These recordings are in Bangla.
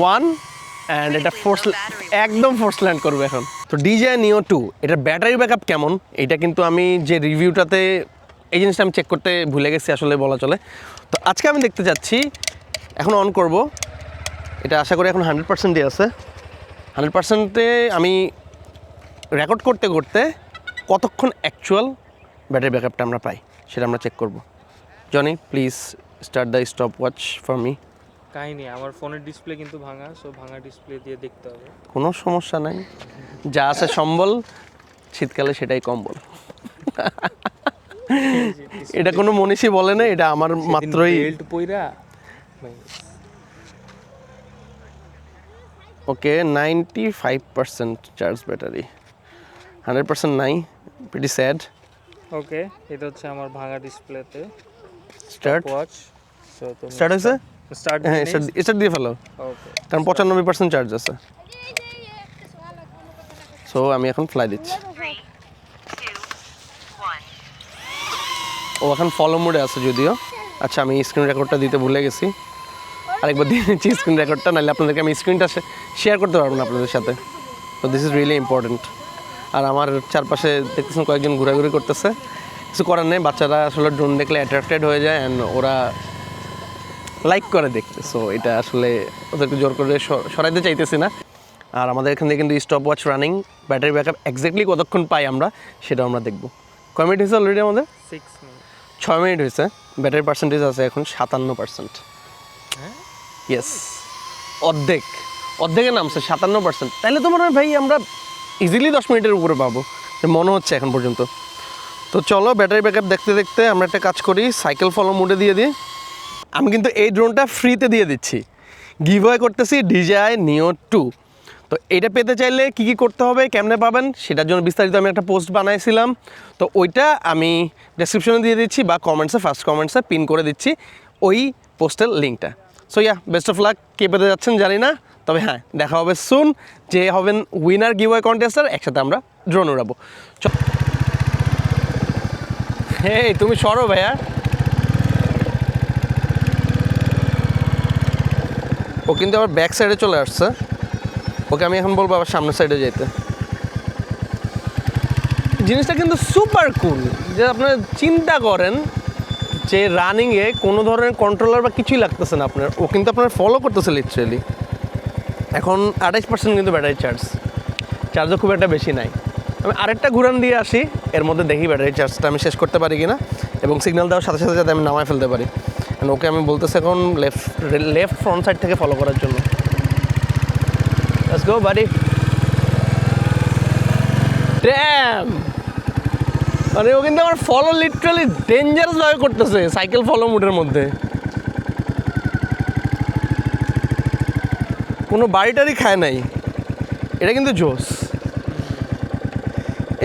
ওয়ান অ্যান্ড এটা ফোর্স একদম ফোর্স ল্যান্ড করবে এখন। তো ডিজে নিও টু এটার ব্যাটারি ব্যাকআপ কেমন? এটা কিন্তু আমি যে রিভিউটাতে এই জিনিসটা আমি চেক করতে ভুলে গেছি আসলে বলা চলে। তো আজকে আমি দেখতে যাচ্ছি এখন অন করব। এটা আশা করি এখন হান্ড্রেড পার্সেন্টই আছে। হান্ড্রেড পার্সেন্টে আমি রেকর্ড করতে করতে কতক্ষণ অ্যাকচুয়াল ব্যাটারি ব্যাকআপটা আমরা পাই সেটা আমরা চেক করব। Johnny please start the stop watch for me কাহিনী আমার ফোনের ডিসপ্লে কিন্তু ভাঙা সো ভাঙা ডিসপ্লে দিয়ে দেখতে হবে। কোনো সমস্যা নাই। যা আছে সম্বল শীতকালে সেটাই কম্বল। এটা কোনো মনীষী বলে না এটা আমার মাত্রই বেল্ট পইরা okay ninety five percent charge battery hundred percent নাই প্রিটি স্যাড ওকে এটা হচ্ছে আমার ভাঙা ডিসপ্লেতে স্টার্ট ওয়াচ স্টার্ট হয়েছে? হ্যাঁ স্টার্ট দিয়ে ফেলো। কারণ পঁচানব্বই পার্সেন্ট চার্জ আছে। সো আমি এখন ফ্লাই দিচ্ছি. ও এখন ফলো মোডে আছে যদিও। আচ্ছা আমি স্ক্রিন রেকর্ডটা দিতে ভুলে গেছি। আরেকবার দিয়ে নিচ্ছি স্ক্রিন রেকর্ডটা নাহলে আপনাদেরকে আমি স্ক্রিনটা শেয়ার করতে পারব না আপনাদের সাথে। তো দিস ইজ রিয়েলি ইম্পর্টেন্ট আর আমার চারপাশে দেখতেছেন কয়েকজন ঘোরাঘুরি করতেছে। কিছু করার নেই বাচ্চারা আসলে ড্রোন দেখলে অ্যাট্রাক্টেড হয়ে যায় অ্যান্ড ওরা লাইক করে দেখতে। সো এটা আসলে ওদেরকে জোর করে সরাইতে চাইতেছি না। আর আমাদের এখান থেকে কিন্তু stop watch running battery backup exactly কতক্ষণ পাই আমরা সেটাও আমরা দেখব। কয় মিনিট হয়েছে অলরেডি আমাদের? ছয় মিনিট হয়েছে। ব্যাটারি পার্সেন্টেজ আছে এখন সাতান্ন পার্সেন্ট হ্যাঁ? ইয়েস অর্ধেক। অর্ধেকের নামছে সাতান্ন পার্সেন্ট তাহলে তো মনে হয় ভাই আমরা ইজিলি দশ মিনিটের উপরে পাবো। মনে হচ্ছে এখন পর্যন্ত। তো চলো ব্যাটারি ব্যাকআপ দেখতে দেখতে আমরা একটা কাজ করি সাইকেল ফলো মোডে দিয়ে দিই। আমি কিন্তু এই ড্রোনটা ফ্রিতে দিয়ে দিচ্ছি। গিভওয়ে করতেছি ডিজাই নিও টু তো এটা পেতে চাইলে কি কি করতে হবে, কেমনে পাবেন, সেটার জন্য বিস্তারিত আমি একটা পোস্ট বানাইছিলাম। তো ওইটা আমি ডেসক্রিপশনে দিয়ে দিচ্ছি বা কমেন্টসে ফার্স্ট কমেন্টসে পিন করে দিচ্ছি ওই পোস্টের লিঙ্কটা so yeah best of luck কে পেতে যাচ্ছেন জানি না, তবে হ্যাঁ দেখা হবে সুন যে হবেন উইনার গিভওয়ে কন্টেস্টার একসাথে আমরা ড্রোন উড়াবো। হেই, তুমি সরো ভাইয়া। ও কিন্তু আবার ব্যাক সাইডে চলে আসছে। ওকে আমি এখন বলব আবার সামনের সাইডে যেতে জিনিসটা কিন্তু সুপার কুল যে আপনার চিন্তা করেন যে রানিংয়ে কোনো ধরনের কন্ট্রোলার বা কিছুই লাগতেছে না আপনার। ও কিন্তু আপনার ফলো করতেছে লিটারেলি এখন আঠাইশ পার্সেন্ট কিন্তু ব্যাটারি চার্জ চার্জও খুব একটা বেশি নাই। আমি আরেকটা ঘুরান দিয়ে আসি, এর মধ্যে দেখি ব্যাটারি চার্জটা আমি শেষ করতে পারি কিনা এবং সিগন্যাল দেওয়ার সাথে সাথে যাতে আমি নামায় ফেলতে পারি। ওকে আমি বলতেছি এখন লেফট লেফট ফ্রন্ট সাইড থেকে ফলো করার জন্য। Let's go, buddy. Damn! মানে ও কিন্তু আমার ফলো লিটারালি ডেঞ্জারাস ভাবে করতেছে সাইকেল ফলো মুডের মধ্যে। কোনো বাড়িটারই খায় নাই। এটা কিন্তু জোস।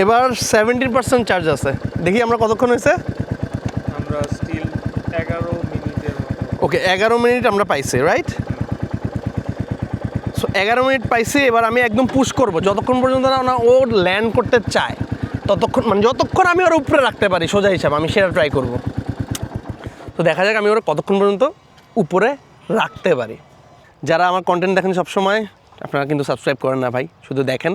এবার সেভেন্টিন পার্সেন্ট চার্জ আছে। দেখি আমরা কতক্ষণ হয়েছে আমরা স্টিল এগারো মিনিটের মতো ওকে এগারো মিনিট আমরা পাইছি রাইট সো এগারো মিনিট পাইছি, এবার আমি একদম পুশ করব। যতক্ষণ পর্যন্ত না ও ল্যান্ড করতে চায়, ততক্ষণ মানে যতক্ষণ আমি ওর উপরে রাখতে পারি, সোজা হিসাব, আমি সেটা ট্রাই করব। তো দেখা যাক আমি ওরা কতক্ষণ পর্যন্ত উপরে রাখতে পারি। যারা আমার কন্টেন্ট দেখেন সবসময়, আপনারা কিন্তু সাবস্ক্রাইব করেন না ভাই, শুধু দেখেন,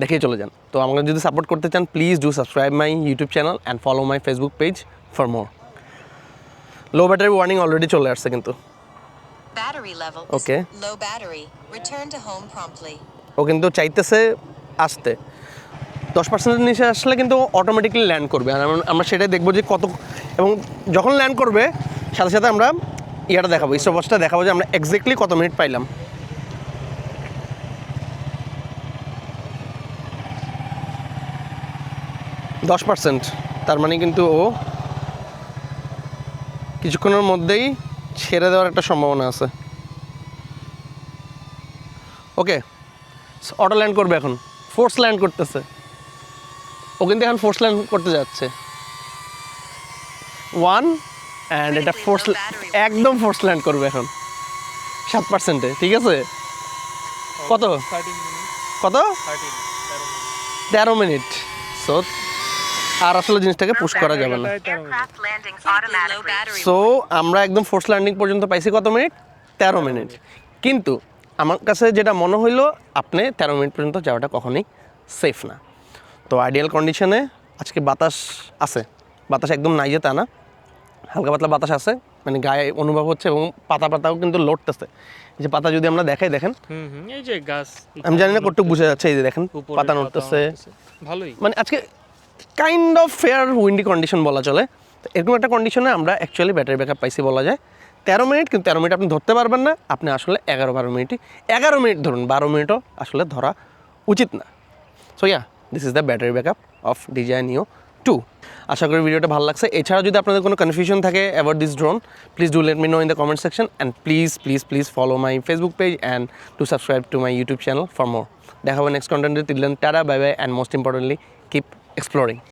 দেখেই চলে যান। তো আমাকে যদি সাপোর্ট করতে চান please do subscribe my YouTube channel and follow my Facebook page for more low battery warning already চলে আসছে কিন্তু। ওকে. ও কিন্তু চাইতেছে আসতে। দশ পার্সেন্টের নিচে আসলে কিন্তু অটোমেটিকলি ল্যান্ড করবে। আর আমরা- আমরা সেটাই দেখব যে কত এবং যখন ল্যান্ড করবে সাথে সাথে আমরা ইয়াটা দেখাবো স্টপওয়াচটা দেখাবো যে আমরা এক্স্যাক্টলি কত মিনিট পাইলাম। দশ পার্সেন্ট তার মানে কিন্তু ও কিছুক্ষণের মধ্যেই ছেড়ে দেওয়ার একটা সম্ভাবনা আছে। ওকে অটো ল্যান্ড করবে এখন। ফোর্স ল্যান্ড করতেছে। ও কিন্তু এখন ফোর্স ল্যান্ড করতে যাচ্ছে। ওয়ান অ্যান্ড এটা ফোর্স একদম ফোর্স ল্যান্ড করবে এখন। সাত পার্সেন্টে ঠিক আছে? কত? কত? তেরো মিনিট সো আর আসলে জিনিসটাকে পুশ করা যাবে না. সো আমরা একদম ফোর্স ল্যান্ডিং পর্যন্ত পাইছি কত মিনিট? তেরো মিনিট। কিন্তু আমার কাছে যেটা মনে হইল আপনি তেরো মিনিট পর্যন্ত যাওয়াটা কখনোই সেফ না। তো আইডিয়াল কন্ডিশনে আজকে বাতাস আছে। বাতাস একদম নাই যে তা না। হালকা পাতলা বাতাস আছে। মানে গায়ে অনুভব হচ্ছে এবং পাতা পাতাও কিন্তু লড়তেছে। এই যে পাতা যদি আমরা দেখাই দেখেন। এই যে গাছ আমি জানি না কতটুকু বুঝা যাচ্ছে এই যে দেখেন পাতা নড়তেছে। নড়তেছে। ভালোই। মানে আজকে kind of fair windy condition বলা চলে। এরকম একটা কন্ডিশনে আমরা অ্যাকচুয়ালি ব্যাটারি ব্যাকআপ পাইছি বলা যায়। তেরো মিনিট, কিন্তু তেরো মিনিট আপনি ধরতে পারবেন না। আপনি আসলে এগারো, বারো মিনিটই। এগারো মিনিট ধরুন, বারো মিনিটও আসলে ধরা উচিত না। So yeah this is the battery backup of design you too আশা করি ভিডিওটা ভালো লাগছে। এছাড়া যদি আপনাদের কোনো কনফিউশন থাকে about this drone please do let me know in the comment section and please please please follow my Facebook page and to subscribe to my YouTube channel for more দেখা হবে নেক্সট কন্টেন্টে till then tata bye bye and most importantly keep exploring.